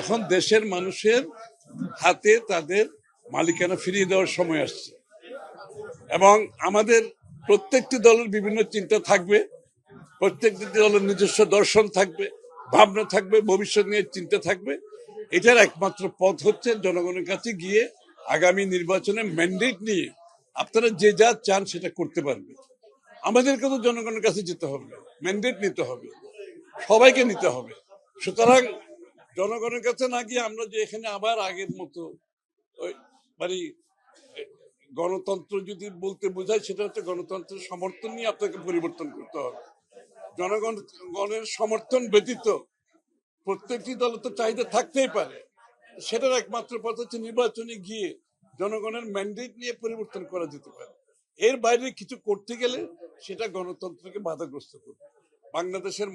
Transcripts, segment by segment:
এখন দেশের মানুষের হাতে তাদের মালিকানা ফিরিয়ে দেওয়ার সময় আসছে। এবং আমাদের প্রত্যেকটি দলের বিভিন্ন চিন্তা থাকবে, প্রত্যেকটি দলের নিজস্ব দর্শন থাকবে, ভাবনা থাকবে, ভবিষ্যৎ নিয়ে চিন্তা থাকবে। এটার একমাত্র পথ হচ্ছে জনগণের কাছে গিয়ে আগামী নির্বাচনে ম্যান্ডেট নিয়ে আপনারা যে যা চান সেটা করতে পারবে। আমাদেরকে তো জনগণের কাছে যেতে হবে ম্যান্ডেট নিতে হবে, সবাইকে নিতে হবে। সুতরাং জনগণের কাছে না গিয়ে আমরা যে এখানে আবার আগের মতো ওই মানে গণতন্ত্র যদি বলতে বোঝায়, সেটা হচ্ছে গণতন্ত্রের সমর্থন নিয়ে আপনাকে পরিবর্তন করতে হবে। জনগণ গণের সমর্থন ব্যতীত প্রত্যেকটি দল তো চাহিদা থাকতেই পারে। সেটার একমাত্র পথ হচ্ছে নির্বাচনে গিয়ে জনগণের ম্যান্ডেট নিয়ে পরিবর্তন করা যেতে পারে। এর বাইরে কিছু করতে গেলে সেটা গণতন্ত্রকে বাধাগ্রস্ত করবে। বাংলাদেশের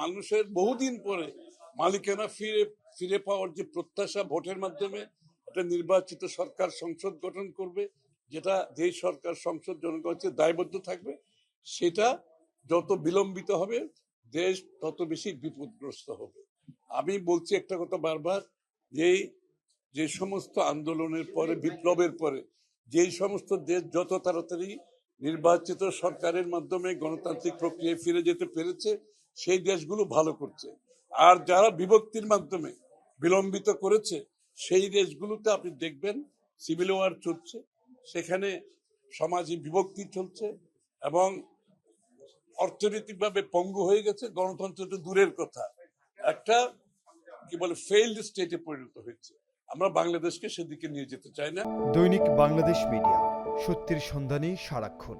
মানুষের বহুদিন পরে মালিকানা ফিরে ফিরে পাওয়ার যে প্রত্যাশা ভোটের মাধ্যমে, একটা নির্বাচিত সরকার সংসদ গঠন করবে, যেটা যে সরকার সংসদ জনগণের দায়বদ্ধ থাকবে, সেটা যত বিলম্বিত হবে, দেশ তত বেশি বিপদগ্রস্ত হবে। আমি বলছি একটা কথা বারবার, যে যে সমস্ত আন্দোলনের পরে, বিপ্লবের পরে, যেই সমস্ত দেশ যত তাড়াতাড়ি নির্বাচিত সরকারের মাধ্যমে গণতান্ত্রিক প্রক্রিয়ায় ফিরে যেতে পেরেছে, সেই দেশগুলো ভালো করছে। আর যারা বিভক্তির মাধ্যমে বিলম্বিত করেছে, সেই দেশগুলোতে আপনি দেখবেন সিভিল ওয়ার চলছে, সেখানে সমাজে বিভক্তি চলছে এবং অর্থনৈতিকভাবে পঙ্গু হয়ে গেছে, গণতন্ত্র তো দূরের কথা। একটা কি বলে ফেইল্ড স্টেটে পরিণত হয়েছে। আমরা বাংলাদেশকে সেদিকে নিয়ে যেতে চাই না। দৈনিক বাংলাদেশ মিডিয়া, সত্যের সন্ধানে সারাক্ষণ।